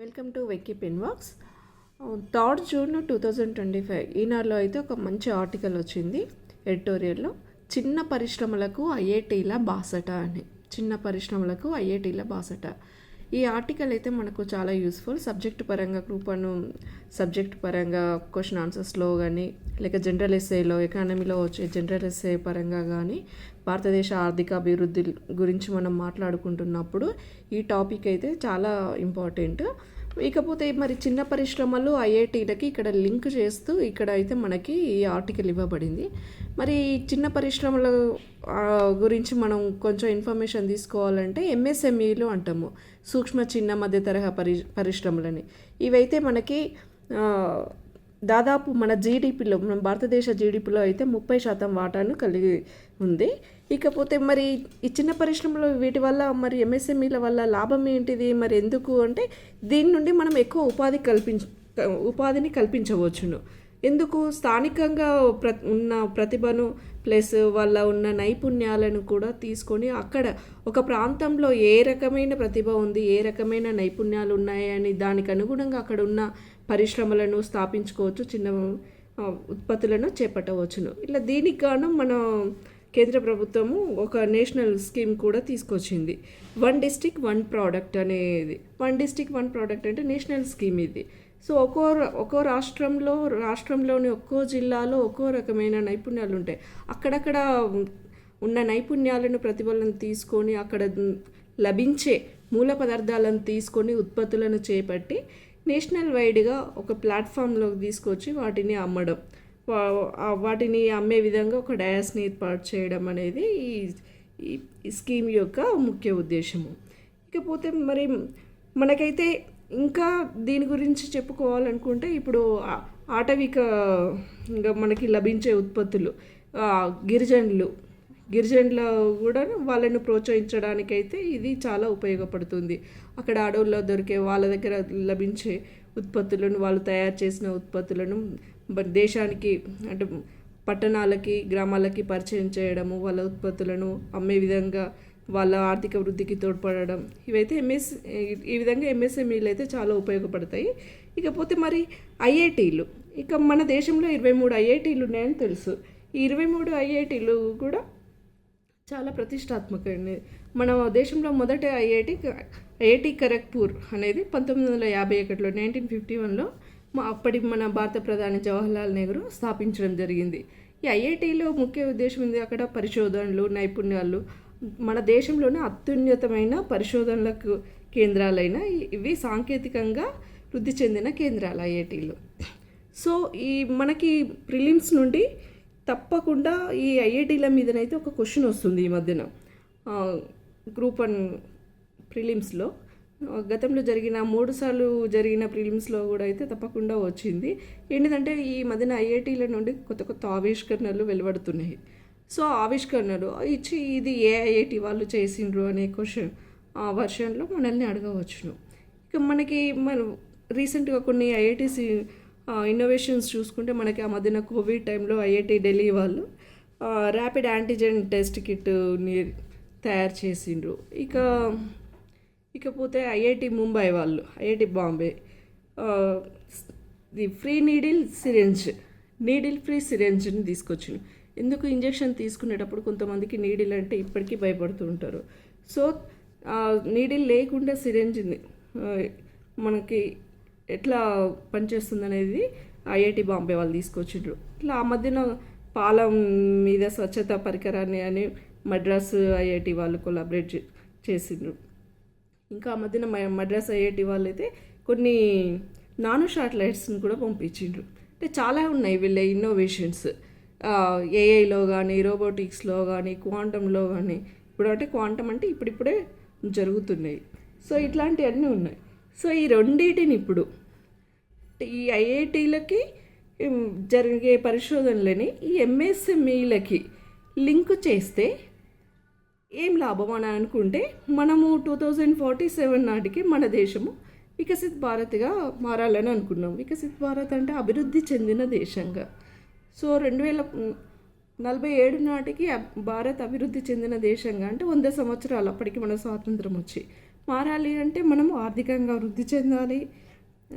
Welcome to వెక్కి pen works. Third June two thousand twenty five ఈనాడులో అయితే ఒక మంచి ఆర్టికల్ వచ్చింది ఎడిటోరియల్లో. చిన్న పరిశ్రమలకు ఐఐటీల బాసట అని. చిన్న పరిశ్రమలకు ఐఐటీల బాసట. ఈ ఆర్టికల్ అయితే మనకు చాలా యూస్ఫుల్ సబ్జెక్ట్ పరంగా గ్రూప్ వన్ సబ్జెక్ట్ పరంగా క్వశ్చన్ ఆన్సర్స్లో కానీ లేక జనరల్ ఎస్ఏలో ఎకానమీలో వచ్చే జనరల్ ఎస్ఏ పరంగా కానీ భారతదేశ ఆర్థిక అభివృద్ధి గురించి మనం మాట్లాడుకుంటున్నప్పుడు ఈ టాపిక్ అయితే చాలా ఇంపార్టెంట్ ఇకపోతే మరి చిన్న పరిశ్రమలు ఐఐటీలకి ఇక్కడ లింక్ చేస్తూ ఇక్కడ అయితే మనకి ఈ ఆర్టికల్ ఇవ్వబడింది. మరి చిన్న పరిశ్రమల గురించి మనం కొంచెం ఇన్ఫర్మేషన్ తీసుకోవాలంటే ఎంఎస్ఎంఈలు అంటాము సూక్ష్మ చిన్న మధ్య తరహా పరి పరిశ్రమలని. ఇవైతే మనకి దాదాపు మన జీడిపిలో మన భారతదేశ జీడిపిలో అయితే ముప్పై శాతం వాటాను కలిగి ఉంది. ఇకపోతే మరి ఈ చిన్న పరిశ్రమలు వీటి వల్ల మరి ఎంఎస్ఎంఈల వల్ల లాభం ఏంటిది? మరి ఎందుకు అంటే దీని నుండి మనం ఎక్కువ ఉపాధి కల్పించ ఉపాధిని కల్పించవచ్చును. ఎందుకు? స్థానికంగా ప్ర ఉన్న ప్రతిభను ప్లస్ వాళ్ళ ఉన్న నైపుణ్యాలను కూడా తీసుకొని అక్కడ ఒక ప్రాంతంలో ఏ రకమైన ప్రతిభ ఉంది ఏ రకమైన నైపుణ్యాలు ఉన్నాయని దానికి అనుగుణంగా అక్కడ ఉన్న పరిశ్రమలను స్థాపించుకోవచ్చు చిన్న ఉత్పత్తులను చేపట్టవచ్చును. ఇలా దీనికి గాను మన కేంద్ర ప్రభుత్వము ఒక నేషనల్ స్కీమ్ కూడా తీసుకొచ్చింది. వన్ డిస్టిక్ వన్ ప్రోడక్ట్ అనేది. వన్ డిస్టిక్ వన్ ప్రోడక్ట్ అంటే నేషనల్ స్కీమ్ ఇది. సో ఒక్కో ఒక్కో రాష్ట్రంలో రాష్ట్రంలోని ఒక్కో జిల్లాలో ఒక్కో రకమైన నైపుణ్యాలు ఉంటాయి. అక్కడక్కడ ఉన్న నైపుణ్యాలను ప్రతిఫలం తీసుకొని అక్కడ లభించే మూల పదార్థాలను తీసుకొని ఉత్పత్తులను చేపట్టి నేషనల్ వైడ్గా ఒక ప్లాట్ఫామ్లోకి తీసుకొచ్చి వాటిని అమ్మడం. వాటిని అమ్మే విధంగా ఒక డయాస్ని ఏర్పాటు చేయడం అనేది ఈ ఈ- స్కీమ్ యొక్క ముఖ్య ఉద్దేశము. ఇకపోతే మరి మనకైతే ఇంకా దీని గురించి చెప్పుకోవాలనుకుంటే ఇప్పుడు ఆటవిక ఇంకా మనకి లభించే ఉత్పత్తులు గిరిజనులు గిరిజనుల కూడా వాళ్ళను ప్రోత్సహించడానికైతే ఇది చాలా ఉపయోగపడుతుంది. అక్కడ అడవుల్లో దొరికే వాళ్ళ దగ్గర లభించే ఉత్పత్తులను వాళ్ళు తయారు చేసిన ఉత్పత్తులను దేశానికి అంటే పట్టణాలకి గ్రామాలకి పరిచయం చేయడము వాళ్ళ ఉత్పత్తులను అమ్మే విధంగా వాళ్ళ ఆర్థిక వృద్ధికి తోడ్పడడం. ఇవైతే ఎంఎస్ ఈ విధంగా ఎంఎస్ఎంఈలు అయితే చాలా ఉపయోగపడతాయి. ఇకపోతే మరి ఐఐటీలు. ఇక మన దేశంలో ఇరవై మూడు ఐఐటీలు ఉన్నాయని తెలుసు. ఈ ఇరవై మూడు ఐఐటీలు కూడా చాలా ప్రతిష్టాత్మకమైనది. మన దేశంలో మొదటి ఐఐటి ఐఐటి ఖరగ్పూర్ అనేది పంతొమ్మిది వందల యాభై ఒకటిలో నైన్టీన్ ఫిఫ్టీ వన్లో మా అప్పటి మన భారత ప్రధాని జవహర్లాల్ నెహ్రూ స్థాపించడం జరిగింది. ఈ ఐఐటిలో ముఖ్య ఉద్దేశం ఉంది అక్కడ పరిశోధనలు నైపుణ్యాలు మన దేశంలోనే అత్యున్నతమైన పరిశోధనలకు కేంద్రాలైన ఇవి సాంకేతికంగా వృద్ధి చెందిన కేంద్రాలు ఐఐటీలు. సో ఈ మనకి ప్రిలిమ్స్ నుండి తప్పకుండా ఈ ఐఐటీల మీదనైతే ఒక క్వశ్చన్ వస్తుంది ఈ మధ్యన. గ్రూప్ వన్ ప్రిలిమ్స్లో. గతంలో జరిగిన మూడు సార్లు జరిగిన ప్రిలిమ్స్లో కూడా అయితే తప్పకుండా వచ్చింది. ఏంటిదంటే ఈ మధ్యన ఐఐటీల నుండి కొత్త కొత్త ఆవిష్కరణలు వెలువడుతున్నాయి. సో ఆవిష్కరణలు ఇచ్చి ఇది ఏ ఐఐటి వాళ్ళు చేసిండ్రు అనే క్వశ్చన్ ఆ వర్షన్లో మనల్ని అడగవచ్చును. ఇక మనకి మనం రీసెంట్గా కొన్ని ఐఐటీస్ ఇన్నోవేషన్స్ చూసుకుంటే మనకి ఆ మధ్యన కోవిడ్ టైంలో ఐఐటి ఢిల్లీ వాళ్ళు ర్యాపిడ్ యాంటీజెన్ టెస్ట్ కిట్ని తయారు చేసిండ్రు. ఇక ఇకపోతే ఐఐటి ముంబై వాళ్ళు IIT Bombay the free needle syringe needle free సిరెంజ్ని తీసుకొచ్చిండు ఎందుకు ఇంజెక్షన్ తీసుకునేటప్పుడు కొంతమందికి నీడిల్ అంటే ఇప్పటికీ భయపడుతూ ఉంటారు. సో నీడిల్ లేకుండా సిరెంజ్ని మనకి ఎట్లా పనిచేస్తుంది అనేది ఐఐటి బాంబే వాళ్ళు తీసుకొచ్చిండ్రు. ఇట్లా ఆ మధ్యన పాలం మీద స్వచ్ఛత పరికరాన్ని అని మద్రాసు ఐఐటి వాళ్ళు కొలాబరేట్ చే- చేసిండ్రు. ఇంకా ఆ మధ్యన మద్రాస్ ఐఐటి వాళ్ళు అయితే కొన్ని నానో శాటిలైట్స్ని కూడా పంపించిండ్రు. అంటే చాలా ఉన్నాయి వీళ్ళ ఇన్నోవేషన్స్. ఏఐలో కానీ రోబోటిక్స్లో కానీ క్వాంటంలో కానీ ఇప్పుడు అంటే క్వాంటం అంటే ఇప్పుడిప్పుడే జరుగుతున్నాయి. సో ఇట్లాంటివన్నీ ఉన్నాయి. సో ఈ రెండింటిని ఇప్పుడు ఈ ఐఐటీలకి జరిగే పరిశోధనలని ఈ ఎంఎస్ఎంఈలకి లింక్ చేస్తే ఏం లాభం అని అనుకుంటే మనము టూ థౌజండ్ ఫార్టీ సెవెన్ నాటికి మన దేశము వికసిత్ భారత్గా మారాలని అనుకున్నాం. వికసిత్ భారత్ అంటే అభివృద్ధి చెందిన దేశంగా. సో రెండు వేల నలభై ఏడు నాటికి భారత్ అభివృద్ధి చెందిన దేశంగా అంటే వంద సంవత్సరాలు అప్పటికి మన స్వాతంత్రం వచ్చి. మారాలి అంటే మనం ఆర్థికంగా వృద్ధి చెందాలి.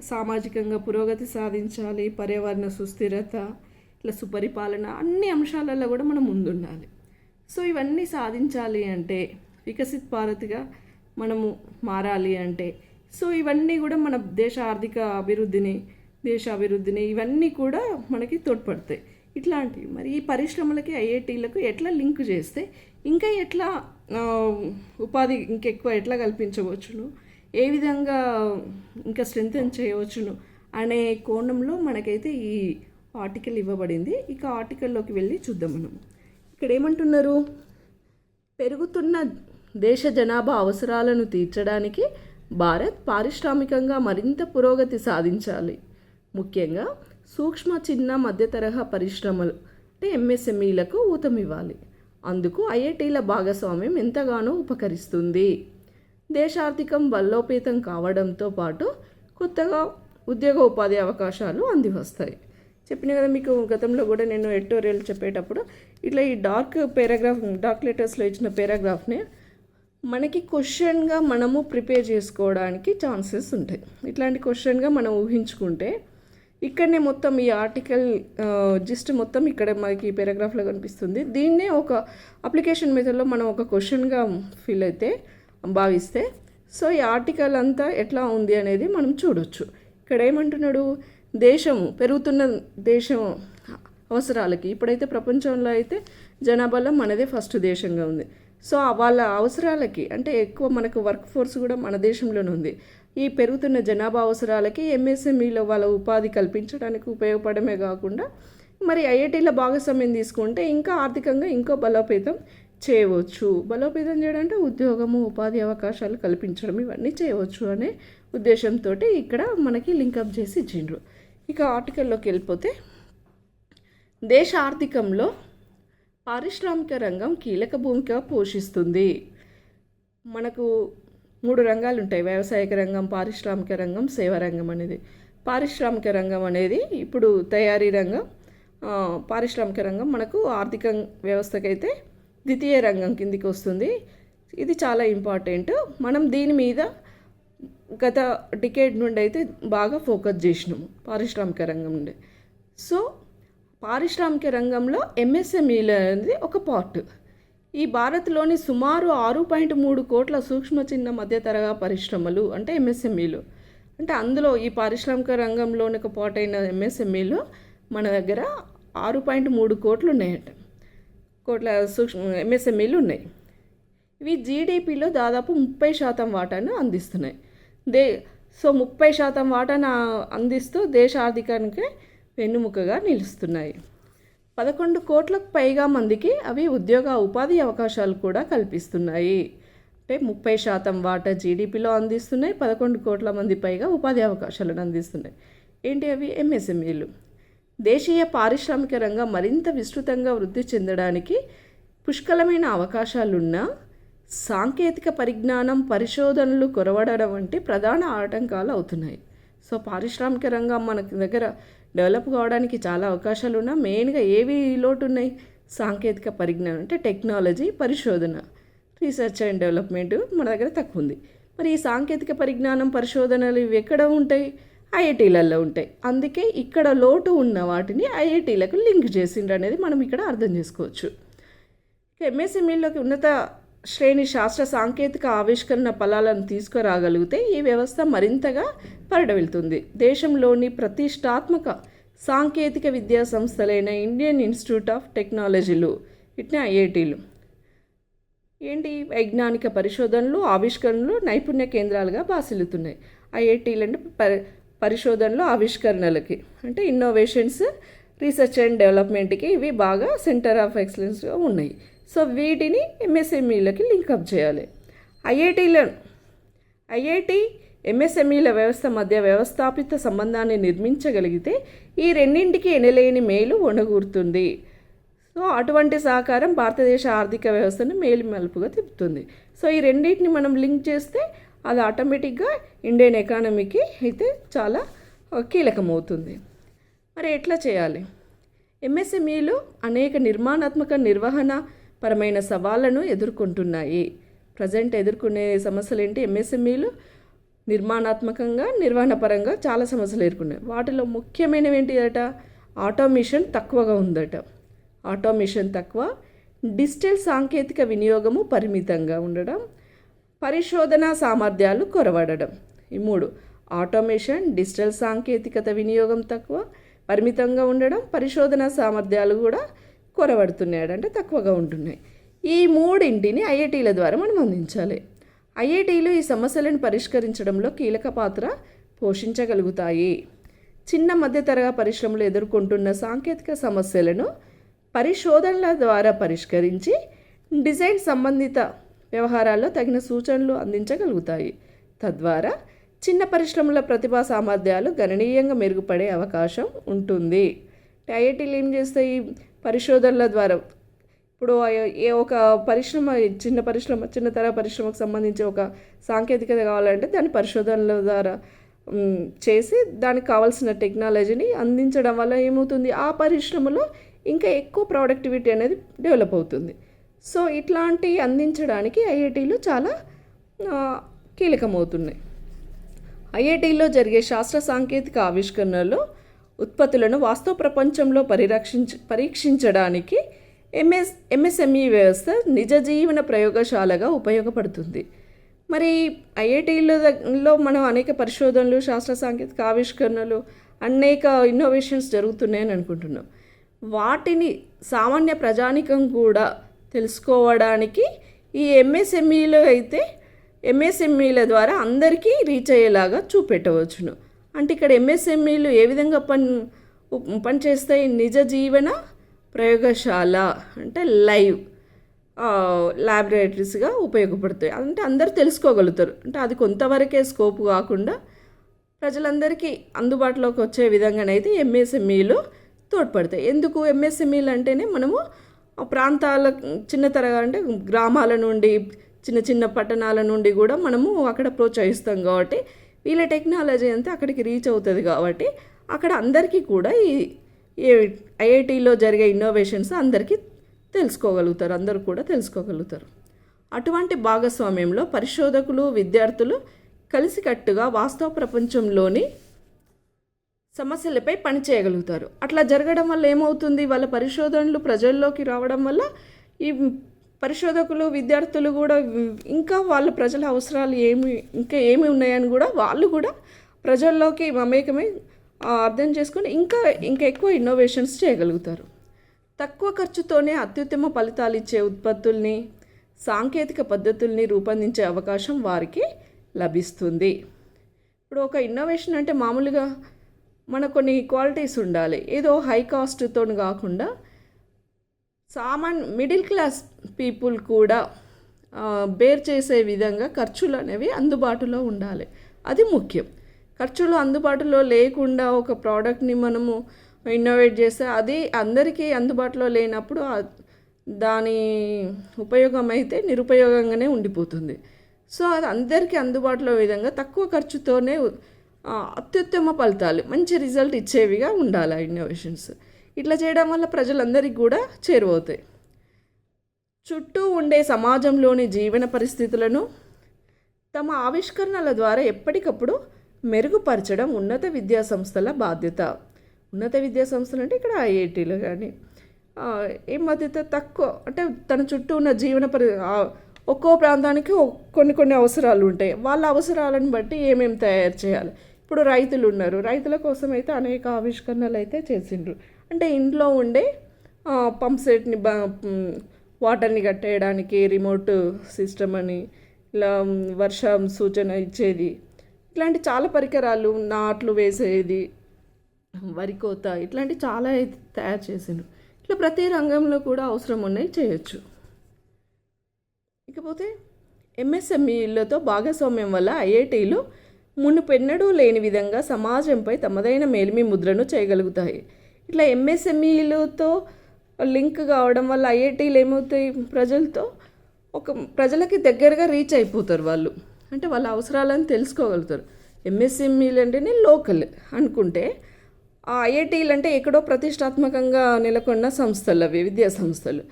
సామాజికంగా పురోగతి సాధించాలి పర్యావరణ సుస్థిరత ఇట్లా సుపరిపాలన అన్ని అంశాలలో కూడా మనం ముందుండాలి. సో ఇవన్నీ సాధించాలి అంటే వికసిత్ భారత్గా మనము మారాలి అంటే సో ఇవన్నీ కూడా మన దేశ ఆర్థిక అభివృద్ధిని దేశ అభివృద్ధిని ఇవన్నీ కూడా మనకి తోడ్పడతాయి. ఇట్లాంటివి మరి ఈ పరిశ్రమలకి ఐఐటీలకు ఎట్లా లింక్ చేస్తే ఇంకా ఎట్లా ఉపాధి ఇంకెక్కువ ఎట్లా కల్పించవచ్చును? ఏ విధంగా ఇంకా స్ట్రెంగ్తన్ చేయవచ్చును అనే కోణంలో మనకైతే ఈ ఆర్టికల్ ఇవ్వబడింది. ఇక ఆర్టికల్లోకి వెళ్ళి చూద్దాం మనం. ఇక్కడ ఏమంటున్నారు? పెరుగుతున్న దేశ జనాభా అవసరాలను తీర్చడానికి భారత్ పారిశ్రామికంగా మరింత పురోగతి సాధించాలి. ముఖ్యంగా సూక్ష్మ చిన్న మధ్య తరహా పరిశ్రమలు అంటే ఎంఎస్ఎంఈలకు ఊతమివ్వాలి. అందుకు ఐఐటీల భాగస్వామ్యం ఎంతగానో ఉపకరిస్తుంది. దేశార్థికం బలోపేతం కావడంతో పాటు కొత్తగా ఉద్యోగ ఉపాధి అవకాశాలు అందివస్తాయి. చెప్పిన కదా మీకు గతంలో కూడా నేను ఎడిటోరియల్ చెప్పేటప్పుడు ఇట్లా ఈ డార్క్ పారాగ్రాఫ్ డార్క్ లెటర్స్లో ఇచ్చిన పారాగ్రాఫ్ని మనకి క్వశ్చన్గా మనము ప్రిపేర్ చేసుకోవడానికి ఛాన్సెస్ ఉంటాయి. ఇట్లాంటి క్వశ్చన్గా మనం ఊహించుకుంటే ఇక్కడనే మొత్తం ఈ ఆర్టికల్ జస్ట్ మొత్తం ఇక్కడ మనకి పారాగ్రాఫ్లో కనిపిస్తుంది. దీన్నే ఒక అప్లికేషన్ మెథడ్లో మనం ఒక క్వశ్చన్గా ఫీల్ అయితే భావిస్తే సో ఈ ఆర్టికల్ అంతా ఎట్లా ఉంది అనేది మనం చూడొచ్చు. ఇక్కడ ఏమంటున్నాడు? దేశము పెరుగుతున్న దేశం అవసరాలకి. ఇప్పుడైతే ప్రపంచంలో అయితే జనాభాలో మనదే ఫస్ట్ దేశంగా ఉంది. సో వాళ్ళ అవసరాలకి అంటే ఎక్కువ మనకు వర్క్ ఫోర్స్ కూడా మన దేశంలోనే ఉంది. ఈ పెరుగుతున్న జనాభా అవసరాలకి ఎంఎస్ఎంఈలో వాళ్ళ ఉపాధి కల్పించడానికి ఉపయోగపడమే కాకుండా మరి ఐఐటీల భాగస్వామ్యం తీసుకుంటే ఇంకా ఆర్థికంగా ఇంకో బలోపేతం చేయవచ్చు. బలోపేతం చేయడం అంటే ఉద్యోగము ఉపాధి అవకాశాలు కల్పించడం ఇవన్నీ చేయవచ్చు అనే ఉద్దేశంతో ఇక్కడ మనకి లింకప్ చేసి ఇచ్చిండ్రు. ఇక ఆర్టికల్లోకి వెళ్ళిపోతే దేశ ఆర్థికంలో పారిశ్రామిక రంగం కీలక భూమిక పోషిస్తుంది. మనకు మూడు రంగాలు ఉంటాయి. వ్యవసాయక రంగం పారిశ్రామిక రంగం సేవా రంగం అనేది. పారిశ్రామిక రంగం అనేది ఇప్పుడు తయారీ రంగం పారిశ్రామిక రంగం మనకు ఆర్థిక వ్యవస్థకైతే ద్వితీయ రంగం కిందికి వస్తుంది. ఇది చాలా ఇంపార్టెంట్. మనం దీని మీద గత డికేడ్ నుండి అయితే బాగా ఫోకస్ చేసినాము పారిశ్రామిక రంగం నుండి. సో పారిశ్రామిక రంగంలో ఎంఎస్ఎంఈలు అనేది ఒక పార్ట్. ఈ భారత్లోని సుమారు ఆరు పాయింట్ మూడు కోట్ల సూక్ష్మ చిన్న మధ్యతరహా పరిశ్రమలు అంటే ఎంఎస్ఎంఈలు అంటే అందులో ఈ పారిశ్రామిక రంగంలోని ఒక పార్ట్ అయిన ఎంఎస్ఎంఈలు మన దగ్గర ఆరు పాయింట్ మూడు కోట్లు ఉన్నాయట. కోట్ల సూక్ష్మ ఎంఎస్ఎంఈలు ఉన్నాయి. ఇవి జీడిపిలో దాదాపు ముప్పై శాతం వాటాను అందిస్తున్నాయి. దే సో ముప్పై శాతం వాటాను అందిస్తూ దేశ ఆర్థికానికి వెన్నుముకగా నిలుస్తున్నాయి. పదకొండు కోట్లకు పైగా మందికి అవి ఉద్యోగ ఉపాధి అవకాశాలు కూడా కల్పిస్తున్నాయి. అంటే ముప్పై శాతం వాటా జీడిపిలో అందిస్తున్నాయి పదకొండు కోట్ల మంది పైగా ఉపాధి అవకాశాలను అందిస్తున్నాయి. ఏంటి అవి ఎంఎస్ఎంఈలు దేశీయ పారిశ్రామిక రంగం మరింత విస్తృతంగా వృద్ధి చెందడానికి పుష్కలమైన అవకాశాలున్నా సాంకేతిక పరిజ్ఞానం పరిశోధనలు కొరవడడం వంటి ప్రధాన ఆటంకాలు అవుతున్నాయి. సో పారిశ్రామిక రంగం మన దగ్గర డెవలప్ కావడానికి చాలా అవకాశాలు ఉన్నా మెయిన్గా ఏవి లోటు ఉన్నాయి సాంకేతిక పరిజ్ఞానం అంటే టెక్నాలజీ పరిశోధన. రీసెర్చ్ అండ్ డెవలప్మెంట్ మన దగ్గర తక్కువ ఉంది మరి ఈ సాంకేతిక పరిజ్ఞానం పరిశోధనలు ఇవి ఎక్కడ ఉంటాయి? ఐఐటీలలో ఉంటాయి. అందుకే ఇక్కడ లోటు ఉన్న వాటిని ఐఐటీలకు లింక్ చేసిండ్రు అనేది మనం ఇక్కడ అర్థం చేసుకోవచ్చు. ఎంఎస్ఎంఈలోకి ఉన్నత శ్రేణి శాస్త్ర సాంకేతిక ఆవిష్కరణ ఫలాలను తీసుకురాగలిగితే ఈ వ్యవస్థ మరింతగా పరిడవెళ్తుంది. దేశంలోని ప్రతిష్టాత్మక సాంకేతిక విద్యా సంస్థలైన ఇండియన్ ఇన్స్టిట్యూట్ ఆఫ్ టెక్నాలజీలు ఇట్నే ఐఐటీలు. ఏంటి? వైజ్ఞానిక పరిశోధనలు ఆవిష్కరణలు నైపుణ్య కేంద్రాలుగా బాసిల్లుతున్నాయి ఐఐటీలు అంటే పరి పరిశోధనలు ఆవిష్కరణలకి. అంటే ఇన్నోవేషన్స్ రీసెర్చ్ అండ్ డెవలప్మెంట్కి ఇవి బాగా సెంటర్ ఆఫ్ ఎక్సలెన్స్గా ఉన్నాయి. సో వీటిని ఎంఎస్ఎంఈలకి లింకప్ చేయాలి. ఐఐటీల ఐఐటి ఎంఎస్ఎంఈల వ్యవస్థ మధ్య వ్యవస్థాపిత సంబంధాన్ని నిర్మించగలిగితే ఈ రెండింటికి ఎనలేని మేలు ఒనగూరుతుంది సో అటువంటి సహకారం భారతదేశ ఆర్థిక వ్యవస్థను మేలు మలుపుగా తిప్పుతుంది. సో ఈ రెండింటిని మనం లింక్ చేస్తే అది ఆటోమేటిక్గా ఇండియన్ ఎకానమీకి అయితే చాలా కీలకమవుతుంది. మరి ఎట్లా చేయాలి? ఎంఎస్ఎంఈలు అనేక నిర్మాణాత్మక నిర్వహణ పరమైన సవాళ్ళను ఎదుర్కొంటున్నాయి. ప్రజెంట్ ఎదుర్కొనే సమస్యలు ఏంటి ఎంఎస్ఎంఈలు నిర్మాణాత్మకంగా నిర్వహణ పరంగా చాలా సమస్యలు ఎదుర్కొన్నాయి. వాటిలో ముఖ్యమైనవి ఏంటిదట ఆటోమేషన్ తక్కువగా ఉందట. ఆటోమేషన్ తక్కువ డిజిటల్ సాంకేతిక వినియోగము పరిమితంగా ఉండడం పరిశోధన సామర్థ్యాలు కొరవడడం. ఈ మూడు ఆటోమేషన్ డిజిటల్ సాంకేతికత వినియోగం తక్కువ పరిమితంగా ఉండడం పరిశోధన సామర్థ్యాలు కూడా కొరవడుతున్నాయి అంటే తక్కువగా ఉంటున్నాయి. ఈ మూడింటిని ఐఐటీల ద్వారా మనం అందించాలి. ఐఐటీలు ఈ సమస్యలను పరిష్కరించడంలో కీలక పాత్ర పోషించగలుగుతాయి. చిన్న మధ్యతరగా పరిశ్రమలు ఎదుర్కొంటున్న సాంకేతిక సమస్యలను పరిశోధనల ద్వారా పరిష్కరించి డిజైన్ సంబంధిత వ్యవహారాల్లో తగిన సూచనలు అందించగలుగుతాయి. తద్వారా చిన్న పరిశ్రమల ప్రతిభా సామర్థ్యాలు గణనీయంగా మెరుగుపడే అవకాశం ఉంటుంది. ఐఐటీలు ఏం చేస్తాయి పరిశోధనల ద్వారా ఇప్పుడు ఏ ఒక పరిశ్రమ చిన్న పరిశ్రమ చిన్న తర పరిశ్రమకు సంబంధించి ఒక సాంకేతికత కావాలంటే దాని పరిశోధనల ద్వారా చేసి దానికి కావాల్సిన టెక్నాలజీని అందించడం వల్ల ఏమవుతుంది? ఆ పరిశ్రమలో ఇంకా ఎక్కువ ప్రొడక్టివిటీ అనేది డెవలప్ అవుతుంది. సో ఇట్లాంటి అందించడానికి ఐఐటీలు చాలా కీలకమవుతున్నాయి. ఐఐటీలో జరిగే శాస్త్ర సాంకేతిక ఆవిష్కరణలు ఉత్పత్తులను వాస్తవ ప్రపంచంలో పరిరక్షించ పరీక్షించడానికి ఎంఎస్ ఎంఎస్ఎంఈ వ్యవస్థ నిజ జీవన ప్రయోగశాలగా ఉపయోగపడుతుంది. మరి ఐఐటీలలో మనం అనేక పరిశోధనలు శాస్త్ర సాంకేతిక ఆవిష్కరణలు అనేక ఇన్నోవేషన్స్ జరుగుతున్నాయని అనుకుంటున్నాం. వాటిని సామాన్య ప్రజానికం కూడా తెలుసుకోవడానికి ఈ ఎంఎస్ఎంఈలో అయితే ఎంఎస్ఎంఈల ద్వారా అందరికీ రీచ్ అయ్యేలాగా చూపెట్టవచ్చును. అంటే ఇక్కడ ఎంఎస్ఎంఈలు ఏ విధంగా పని పనిచేస్తాయి నిజ జీవన ప్రయోగశాల అంటే లైవ్ ల్యాబొరేటరీస్గా ఉపయోగపడతాయి. అంటే అందరూ తెలుసుకోగలుగుతారు. అంటే అది కొంతవరకే స్కోప్ కాకుండా ప్రజలందరికీ అందుబాటులోకి వచ్చే విధంగానైతే ఎంఎస్ఎంఈలు తోడ్పడతాయి. ఎందుకు? ఎంఎస్ఎంఈలు అంటేనే మనము ప్రాంతాల చిన్న తరగా అంటే గ్రామాల నుండి చిన్న చిన్న పట్టణాల నుండి కూడా మనము అక్కడ ప్రోత్సహిస్తాం కాబట్టి వీళ్ళ టెక్నాలజీ అంతా అక్కడికి రీచ్ అవుతుంది కాబట్టి అక్కడ అందరికీ కూడా ఈ ఈ ఐఐటీలో జరిగే ఇన్నోవేషన్స్ అందరికీ తెలుసుకోగలుగుతారు అందరూ కూడా తెలుసుకోగలుగుతారు. అటువంటి భాగస్వామ్యంలో పరిశోధకులు విద్యార్థులు కలిసికట్టుగా వాస్తవ ప్రపంచంలోని సమస్యలపై పని చేయగలుగుతారు. అట్లా జరగడం వల్ల ఏమవుతుంది? వాళ్ళ పరిశోధనలు ప్రజల్లోకి రావడం వల్ల ఈ పరిశోధకులు విద్యార్థులు కూడా ఇంకా వాళ్ళ ప్రజల అవసరాలు ఏమి ఇంకా ఏమి ఉన్నాయని కూడా వాళ్ళు కూడా ప్రజల్లోకి మమేకమై అర్థం చేసుకొని ఇంకా ఇంకా ఎక్కువ ఇన్నోవేషన్స్ చేయగలుగుతారు. తక్కువ ఖర్చుతోనే అత్యుత్తమ ఫలితాలు ఇచ్చే ఉత్పత్తుల్ని సాంకేతిక పద్ధతుల్ని రూపొందించే అవకాశం వారికి లభిస్తుంది. ఇప్పుడు ఒక ఇన్నోవేషన్ అంటే మామూలుగా మన కొన్ని క్వాలిటీస్ ఉండాలి. ఏదో హై కాస్ట్తో కాకుండా సామాన్ మిడిల్ క్లాస్ పీపుల్ కూడా బేర్ చేసే విధంగా ఖర్చులు అనేవి అందుబాటులో ఉండాలి. అది ముఖ్యం. ఖర్చులు అందుబాటులో లేకుండా ఒక ప్రోడక్ట్ని మనము ఇన్నోవేట్ చేస్తే అది అందరికీ అందుబాటులో లేనప్పుడు దాని ఉపయోగం అయితే నిరుపయోగంగానే ఉండిపోతుంది. సో అది అందరికీ అందుబాటులో విధంగా తక్కువ ఖర్చుతోనే అత్యుత్తమ ఫలితాలు మంచి రిజల్ట్ ఇచ్చేవిగా ఉండాలి ఆ ఇన్నోవేషన్స్ ఇట్లా చేయడం వల్ల ప్రజలందరికీ కూడా చేరువవుతాయి. చుట్టూ ఉండే సమాజంలోని జీవన పరిస్థితులను తమ ఆవిష్కరణల ద్వారా ఎప్పటికప్పుడు మెరుగుపరచడం ఉన్నత విద్యా సంస్థల బాధ్యత. ఉన్నత విద్యా సంస్థలు అంటే ఇక్కడ ఐఐటీలు కానీ ఏం ఏ బాధ్యత తక్కువ అంటే తన చుట్టూ ఉన్న జీవన పరి ఒక్కో ప్రాంతానికి కొన్ని కొన్ని అవసరాలు ఉంటాయి. వాళ్ళ అవసరాలను బట్టి ఏమేమి తయారు చేయాలి? ఇప్పుడు రైతులు ఉన్నారు. రైతుల కోసం అయితే అనేక ఆవిష్కరణలు అయితే చేసిండ్రు. అంటే ఇంట్లో ఉండే పంప్సెట్ని పంప్ సెట్ని వాటర్ని కట్టేయడానికి రిమోట్ సిస్టమ్ అని ఇలా వర్షం సూచన ఇచ్చేది. ఇట్లాంటి చాలా పరికరాలు నాట్లు వేసేది వరి కోత ఇట్లాంటి చాలా అయితే తయారు చేసిండ్రు. ఇట్లా ప్రతి రంగంలో కూడా అవసరం ఉన్నాయి చేయొచ్చు. ఇకపోతే ఎంఎస్ఎంఈలతో భాగస్వామ్యం వల్ల ఐఐటీలు మునుపెన్నడూ లేని విధంగా సమాజంపై తమదైన మేలిమి ముద్రను చేయగలుగుతాయి. ఇట్లా ఎంఎస్ఎంఈలతో లింక్ కావడం వల్ల ఐఐటీలు ఏమవుతాయి ప్రజలతో? ఒక ప్రజలకి దగ్గరగా రీచ్ అయిపోతారు వాళ్ళు. అంటే వాళ్ళ అవసరాలను తెలుసుకోగలుగుతారు. ఎంఎస్ఎంఈలు అంటేనే లోకల్ అనుకుంటే ఆ ఐఐటీలు అంటే ఎక్కడో ప్రతిష్టాత్మకంగా నెలకొన్న సంస్థలు అవి విద్యా సంస్థలు.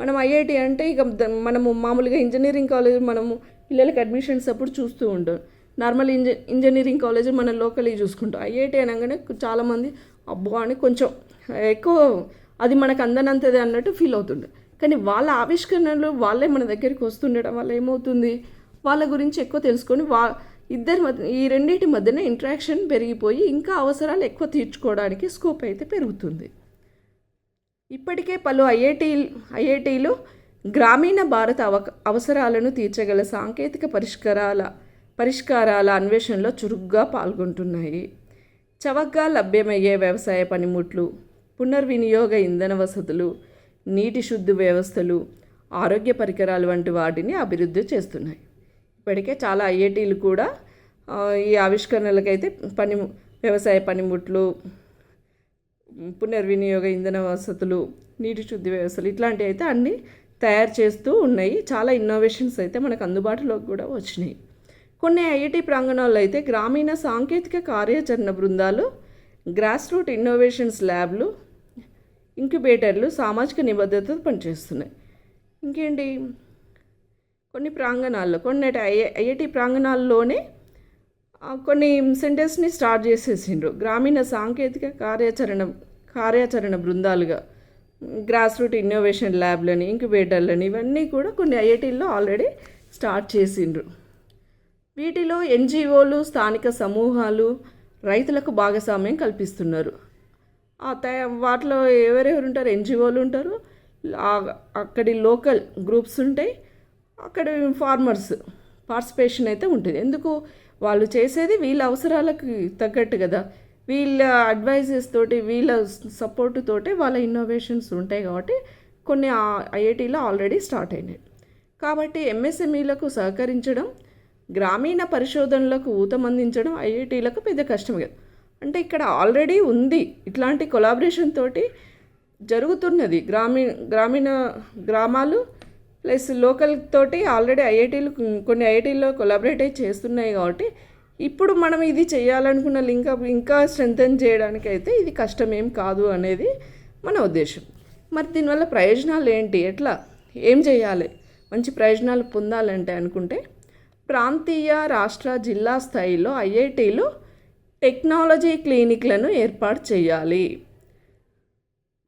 మనం ఐఐటి అంటే ఇక మనము మామూలుగా ఇంజనీరింగ్ కాలేజ్ మనము పిల్లలకి అడ్మిషన్స్ అప్పుడు చూస్తూ ఉంటాం. నార్మల్ ఇంజ ఇంజనీరింగ్ కాలేజ్ మనం లోకలీ చూసుకుంటాం. ఐఐటి అనగానే చాలామంది అబ్బో అని కొంచెం ఎక్కువ అది మనకు అందనంతది అన్నట్టు ఫీల్ అవుతుండే. కానీ వాళ్ళ ఆవిష్కరణలు వాళ్ళే మన దగ్గరికి వస్తుండడం వల్ల ఏమవుతుంది? వాళ్ళ గురించి ఎక్కువ తెలుసుకొని వా ఇద్దరి మధ్య ఈ రెండింటి మధ్యన ఇంట్రాక్షన్ పెరిగిపోయి ఇంకా అవసరాలు ఎక్కువ తీర్చుకోవడానికి స్కోప్ అయితే పెరుగుతుంది. ఇప్పటికే పలు ఐఐటి ఐఐటీలు గ్రామీణ భారత అవ అవసరాలను తీర్చగల సాంకేతిక పరిష్కారాల పరిష్కారాల అన్వేషణలో చురుగ్గా పాల్గొంటున్నాయి. చవకగా లభ్యమయ్యే వ్యవసాయ పనిముట్లు పునర్వినియోగ ఇంధన వసతులు నీటి శుద్ధి వ్యవస్థలు ఆరోగ్య పరికరాలు వంటి వాటిని అభివృద్ధి చేస్తున్నాయి. ఇప్పటికే చాలా ఐఐటీలు కూడా ఈ ఆవిష్కరణలకైతే పని వ్యవసాయ పనిముట్లు పునర్వినియోగ ఇంధన వసతులు నీటి శుద్ధి వ్యవస్థలు ఇట్లాంటివి అయితే అన్నీ తయారు చేస్తూ ఉన్నాయి. చాలా ఇన్నోవేషన్స్ అయితే మనకు అందుబాటులోకి కూడా వచ్చినాయి. కొన్ని ఐఐటి ప్రాంగణాల్లో అయితే గ్రామీణ సాంకేతిక కార్యాచరణ బృందాలు గ్రాస్ రూట్ ఇన్నోవేషన్స్ ల్యాబ్లు ఇంక్యుబేటర్లు సామాజిక నిబద్ధతతో పనిచేస్తున్నాయి. ఇంకేంటి? కొన్ని ప్రాంగణాల్లో కొన్ని ఐఐ ఐఐటి ప్రాంగణాల్లోనే కొన్ని సెంటర్స్ని స్టార్ట్ చేసేసిండ్రు. గ్రామీణ సాంకేతిక కార్యాచరణ కార్యాచరణ బృందాలుగా గ్రాస్ రూట్ ఇన్నోవేషన్ ల్యాబ్లని ఇంక్యుబేటర్లని ఇవన్నీ కూడా కొన్ని ఐఐటీల్లో ఆల్రెడీ స్టార్ట్ చేసిండ్రు. వీటిలో ఎన్జిఓలు స్థానిక సమూహాలు రైతులకు భాగస్వామ్యం కల్పిస్తున్నారు. ఆ తయ వాటిలో ఎవరెవరు ఉంటారు? ఎన్జిఓలు ఉంటారు. అక్కడి లోకల్ గ్రూప్స్ ఉంటాయి. అక్కడ ఫార్మర్స్ పార్టిసిపేషన్ అయితే ఉంటుంది. ఎందుకు? వాళ్ళు చేసేది వీళ్ళ అవసరాలకు తగ్గట్టు కదా. వీళ్ళ అడ్వైజెస్ తోటి వీళ్ళ సపోర్టుతోటి వాళ్ళ ఇన్నోవేషన్స్ ఉంటాయి కాబట్టి కొన్ని ఐఐటీలో ఆల్రెడీ స్టార్ట్ అయినాయి. కాబట్టి ఎంఎస్ఎంఈలకు సహకరించడం గ్రామీణ పరిశోధనలకు ఊతమందించడం ఐఐటీలకు పెద్ద కష్టం కదా అంటే ఇక్కడ ఆల్రెడీ ఉంది ఇట్లాంటి కొలాబరేషన్ తోటి జరుగుతున్నది. గ్రామీణ గ్రామీణ గ్రామాలు ప్లస్ లోకల్ తోటి ఆల్రెడీ ఐఐటీలు కొన్ని ఐఐటీల్లో కొలాబరేట్ అయి చేస్తున్నాయి కాబట్టి ఇప్పుడు మనం ఇది చేయాలనుకున్న లింక్ ఇంకా స్ట్రెంగ్తన్ చేయడానికి అయితే ఇది కష్టమేం కాదు అనేది మన ఉద్దేశం. మరి దీనివల్ల ప్రయోజనాలు ఏంటి ఎట్లా? ఏం చేయాలి? మంచి ప్రయోజనాలు పొందాలంటే అనుకుంటే ప్రాంతీయ రాష్ట్ర జిల్లా స్థాయిలో ఐఐటీలు టెక్నాలజీ క్లినిక్లను ఏర్పాటు చేయాలి.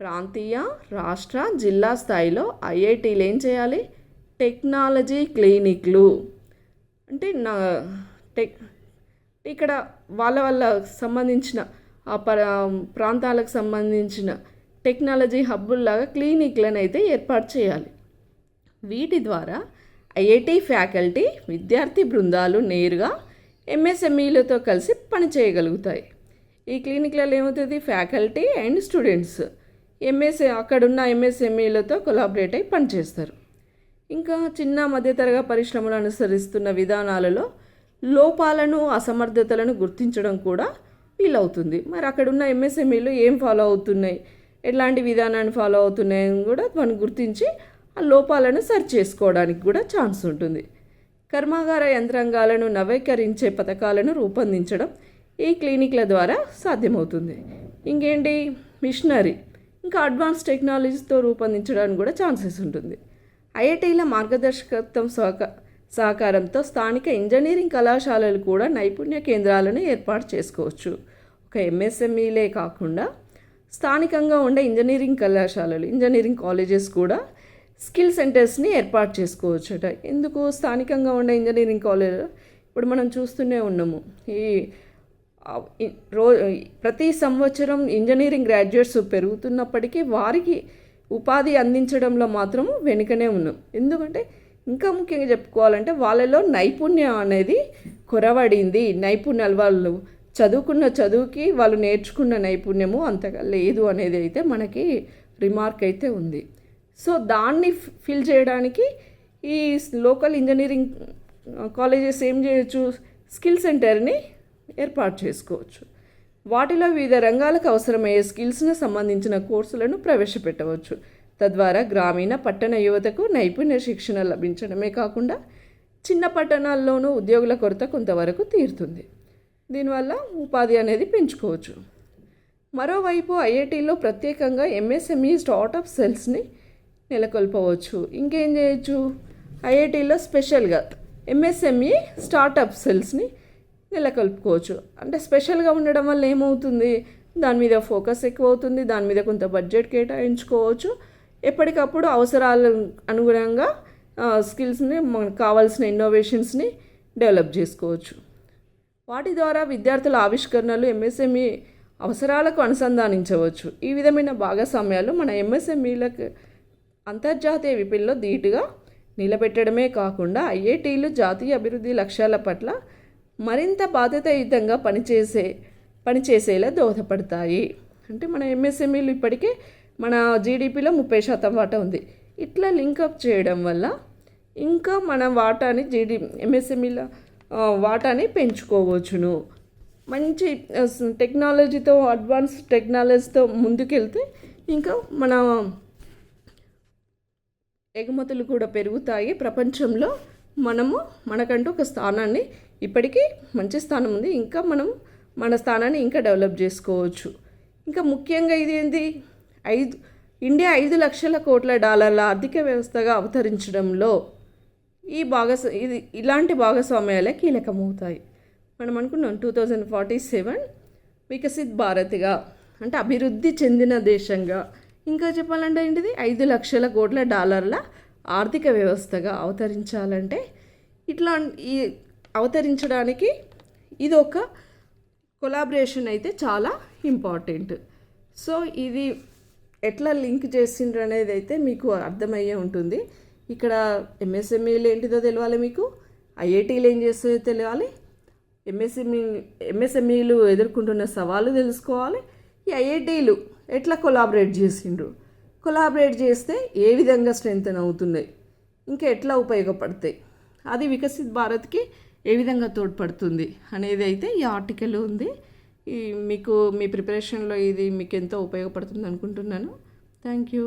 ప్రాంతీయ రాష్ట్ర జిల్లా స్థాయిలో ఐఐటీలు ఏం చేయాలి? టెక్నాలజీ క్లినిక్లు. అంటే నా టెక్ ఇక్కడ వాళ్ళ వాళ్ళ సంబంధించిన ఆ ప ప్రాంతాలకు సంబంధించిన టెక్నాలజీ హబ్బుల్లాగా క్లినిక్లను అయితే ఏర్పాటు చేయాలి. వీటి ద్వారా ఐఐటి ఫ్యాకల్టీ విద్యార్థి బృందాలు నేరుగా ఎంఎస్ఎంఈలతో కలిసి పనిచేయగలుగుతాయి ఈ క్లినిక్లలో ఏమవుతుంది? ఫ్యాకల్టీ అండ్ స్టూడెంట్స్ ఎంఎస్ఏ అక్కడున్న ఎంఎస్ఎంఈలతో కొలాబరేట్ అయి పనిచేస్తారు. ఇంకా చిన్న మధ్యతరగా పరిశ్రమలు అనుసరిస్తున్న విధానాలలో లోపాలను అసమర్థతలను గుర్తించడం కూడా వీలవుతుంది. మరి అక్కడున్న ఎంఎస్ఎంఈలు ఏం ఫాలో అవుతున్నాయి? ఎలాంటి విధానాన్ని ఫాలో అవుతున్నాయని కూడా మనం గుర్తించి ఆ లోపాలను సరి చేసుకోవడానికి కూడా ఛాన్స్ ఉంటుంది. కర్మాగార యంత్రాంగాలను నవీకరించే పథకాలను రూపొందించడం ఈ క్లినిక్ల ద్వారా సాధ్యమవుతుంది. ఇంకేంటి? మిషనరీ. ఇంకా అడ్వాన్స్ టెక్నాలజీతో రూపొందించడానికి కూడా ఛాన్సెస్ ఉంటుంది. ఐఐటీల మార్గదర్శకత్వం సహక సహకారంతో స్థానిక ఇంజనీరింగ్ కళాశాలలు కూడా నైపుణ్య కేంద్రాలను ఏర్పాటు చేసుకోవచ్చు. ఒక ఎంఎస్ఎంఈలే కాకుండా స్థానికంగా ఉండే ఇంజనీరింగ్ కళాశాలలు ఇంజనీరింగ్ కాలేజెస్ కూడా స్కిల్ సెంటర్స్ని ఏర్పాటు చేసుకోవచ్చట. ఎందుకు స్థానికంగా ఉండే ఇంజనీరింగ్ కాలేజ్ ఇప్పుడు మనం చూస్తూనే ఉన్నాము. ఈ ఈ- రో ప్రతి సంవత్సరం ఇంజనీరింగ్ గ్రాడ్యుయేట్స్ పెరుగుతున్నప్పటికీ వారికి ఉపాధి అందించడంలో మాత్రం వెనుకనే ఉన్నాం. ఎందుకంటే ఇంకా ముఖ్యంగా చెప్పుకోవాలంటే వాళ్ళలో నైపుణ్యం అనేది కొరవడింది. నైపుణ్యాలు వాళ్ళు చదువుకున్న చదువుకి వాళ్ళు నేర్చుకున్న నైపుణ్యము అంతగా లేదు అనేది అయితే మనకి రిమార్క్ అయితే ఉంది. సో దాన్ని ఫిల్ చేయడానికి ఈ లోకల్ ఇంజనీరింగ్ కాలేజెస్ ఏం చేయొచ్చు? స్కిల్ సెంటర్ని ఏర్పాటు చేసుకోవచ్చు. వాటిలో వివిధ రంగాలకు అవసరమయ్యే స్కిల్స్ను సంబంధించిన కోర్సులను ప్రవేశపెట్టవచ్చు. తద్వారా గ్రామీణ పట్టణ యువతకు నైపుణ్య శిక్షణ లభించడమే కాకుండా చిన్న పట్టణాల్లోనూ ఉద్యోగుల కొరత కొంతవరకు తీరుతుంది. దీనివల్ల ఉపాధి అనేది పెంచుకోవచ్చు. మరోవైపు ఐఐటీలో ప్రత్యేకంగా ఎంఎస్ఎంఈ స్టార్టప్ సెల్స్ని నెలకొల్పవచ్చు. ఇంకేం చేయొచ్చు? ఐఐటీలో స్పెషల్గా ఎంఎస్ఎంఈ స్టార్టప్ సెల్స్ని నెలకొల్పుకోవచ్చు. అంటే స్పెషల్గా ఉండడం వల్ల ఏమవుతుంది? దాని మీద ఫోకస్ ఎక్కువ అవుతుంది దాని మీద కొంత బడ్జెట్ కేటాయించుకోవచ్చు. ఎప్పటికప్పుడు అవసరాల అనుగుణంగా స్కిల్స్ని మనకు కావాల్సిన ఇన్నోవేషన్స్ని డెవలప్ చేసుకోవచ్చు. వాటి ద్వారా విద్యార్థుల ఆవిష్కరణలు ఎంఎస్ఎంఈ అవసరాలకు అనుసంధానించవచ్చు. ఈ విధమైన భాగస్వామ్యాలు మన ఎంఎస్ఎంఈలకు అంతర్జాతీయ విపిల్లో ధీటుగా నిలబెట్టడమే కాకుండా ఐఐటీలు జాతీయ అభివృద్ధి లక్ష్యాల పట్ల మరింత బాధ్యతాయుతంగా పనిచేసే పనిచేసేలా దోహదపడతాయి. అంటే మన ఎంఎస్ఎంఈలు ఇప్పటికే మన జీడిపిలో ముప్పై శాతం వాటా ఉంది. ఇట్లా లింకప్ చేయడం వల్ల ఇంకా మన వాటాని జీడి ఎంఎస్ఎంఈల వాటాని పెంచుకోవచ్చును. మంచి టెక్నాలజీతో అడ్వాన్స్ టెక్నాలజీతో ముందుకెళ్తే ఇంకా మన ఎగుమతులు కూడా పెరుగుతాయి. ప్రపంచంలో మనము మనకంటూ ఒక స్థానాన్ని ఇప్పటికీ మంచి స్థానం ఉంది. ఇంకా మనం మన స్థానాన్ని ఇంకా డెవలప్ చేసుకోవచ్చు. ఇంకా ముఖ్యంగా ఇది ఏంటి ఐదు ఇండియా ఐదు లక్షల కోట్ల డాలర్ల ఆర్థిక వ్యవస్థగా అవతరించడంలో ఈ భాగస్ ఇది ఇలాంటి భాగస్వామ్యాలే కీలకమవుతాయి. మనం అనుకున్నాం two thousand forty seven Viksit భారత్గా అంటే అభివృద్ధి చెందిన దేశంగా ఇంకా చెప్పాలంటే ఏంటిది? ఐదు లక్షల కోట్ల డాలర్ల ఆర్థిక వ్యవస్థగా అవతరించాలంటే ఇట్లా ఈ అవతరించడానికి ఇది ఒక కొలాబరేషన్ అయితే చాలా ఇంపార్టెంట్. సో ఇది ఎట్లా లింక్ చేసిండ్రు అనేది అయితే మీకు అర్థమయ్యే ఉంటుంది. ఇక్కడ ఎంఎస్ఎంఈలు ఏంటిదో తెలియాలి మీకు? ఐఐటీలు ఏం చేస్తాయో తెలియాలి ఎంఎస్ఎంఈ ఎంఎస్ఎంఈలు ఎదుర్కొంటున్న సవాళ్ళు తెలుసుకోవాలి. ఈ ఐఐటీలు ఎట్లా కొలాబరేట్ చేసిండ్రు? కొలాబరేట్ చేస్తే ఏ విధంగా స్ట్రెంగ్తన్ అవుతున్నాయి? ఇంకా ఎట్లా ఉపయోగపడతాయి? అది వికసిత్ భారత్కి ఏ విధంగా తోడ్పడుతుంది అనేది అయితే ఈ ఆర్టికల్ ఉంది. ఈ మీకు మీ ప్రిపరేషన్లో ఇది మీకు ఎంతో ఉపయోగపడుతుంది అనుకుంటున్నాను. Thank you